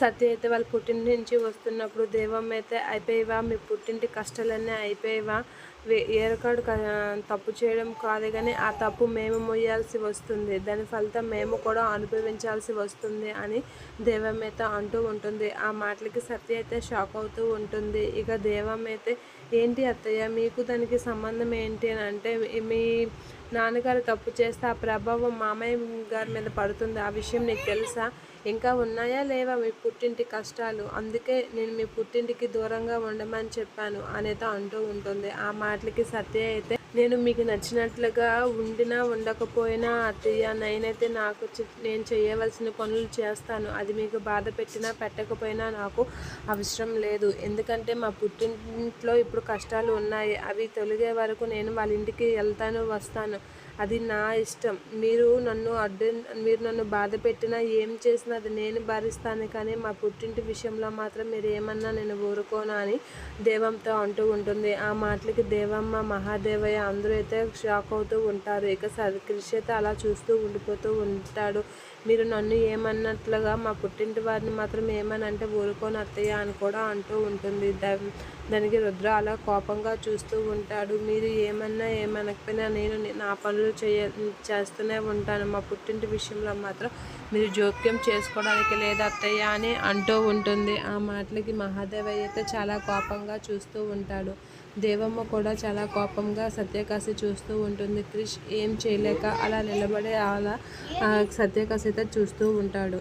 సత్య అయితే వాళ్ళ పుట్టింటి నుంచి వస్తున్నప్పుడు దేవమ్మ అయితే అయిపోయేవా? మీ పుట్టింటి కష్టాలన్నీ అయిపోయేవా? ఏరకాడు తప్పు చేయడం కాదు కానీ ఆ తప్పు మేము మొయ్యాల్సి వస్తుంది. దాని ఫలితం మేము కూడా అనుభవించాల్సి వస్తుంది అని దేవం అయితే అంటూ ఉంటుంది. ఆ మాటలకి సత్య అయితే షాక్ అవుతూ ఉంటుంది. ఇక దేవమ్మ అయితే ఏంటి అత్తయ్య మీకు దానికి సంబంధం ఏంటి? అని అంటే మీ నాన్నగారు తప్పు చేస్తే ఆ ప్రభావం మామయ్య గారి మీద పడుతుంది. ఆ విషయం నీకు తెలుసా? ఇంకా ఉన్నాయా లేవా మీ పుట్టింటి కష్టాలు? అందుకే నేను మీ పుట్టింటికి దూరంగా ఉండమని చెప్పాను అనేది అంటూ ఉంటుంది. ఆ మాటలకి సత్య అయితే నేను మీకు నచ్చినట్లుగా ఉండినా ఉండకపోయినా అత్తయ్య నేనైతే నాకు నేను చేయవలసిన పనులు చేస్తాను. అది మీకు బాధ పెట్టినా పెట్టకపోయినా నాకు అవసరం లేదు. ఎందుకంటే మా పుట్టింట్లో ఇప్పుడు కష్టాలు ఉన్నాయి. అవి తొలగే వరకు నేను వాళ్ళ ఇంటికి వెళ్తాను వస్తాను. అది నా ఇష్టం. మీరు నన్ను అడ్డు మీరు నన్ను బాధ పెట్టినా ఏం చేసినా అది నేను భరిస్తాను. కానీ మా పుట్టింటి విషయంలో మాత్రం మీరు ఏమన్నా నేను ఊరుకోను అని దేవంతో అంటూ ఉంటుంది. ఆ మాటలకి దేవమ్మ మహాదేవయ్య అందరూ అయితే షాక్ అవుతూ ఉంటారు. ఇక సరి కృషి అయితే అలా చూస్తూ ఉండిపోతూ ఉంటాడు. మీరు నన్ను ఏమన్నట్లుగా మా పుట్టింటి వారిని మాత్రం ఏమని అంటే ఊరుకోని అత్తయ్య అని కూడా అంటూ ఉంటుంది. దానికి రుద్ర అలా కోపంగా చూస్తూ ఉంటాడు. మీరు ఏమన్నా ఏమనకపోయినా నేను నా పనులు పనులు చేయ చేస్తూనే ఉంటాను. మా పుట్టింటి విషయంలో మాత్రం మీరు జోక్యం చేసుకోవడానికి లేదు అత్తయ్య అని అంటూ ఉంటుంది. ఆ మాటలకి మహాదేవయ్య అయితే చాలా కోపంగా చూస్తూ ఉంటాడు. దేవమ్మ కూడా చాలా కోపంగా సత్యకాశి చూస్తూ ఉంటుంది. క్రిష్ ఏం చేయలేక అలా నిలబడి అలా సత్యకాశి అయితే చూస్తూ ఉంటాడు.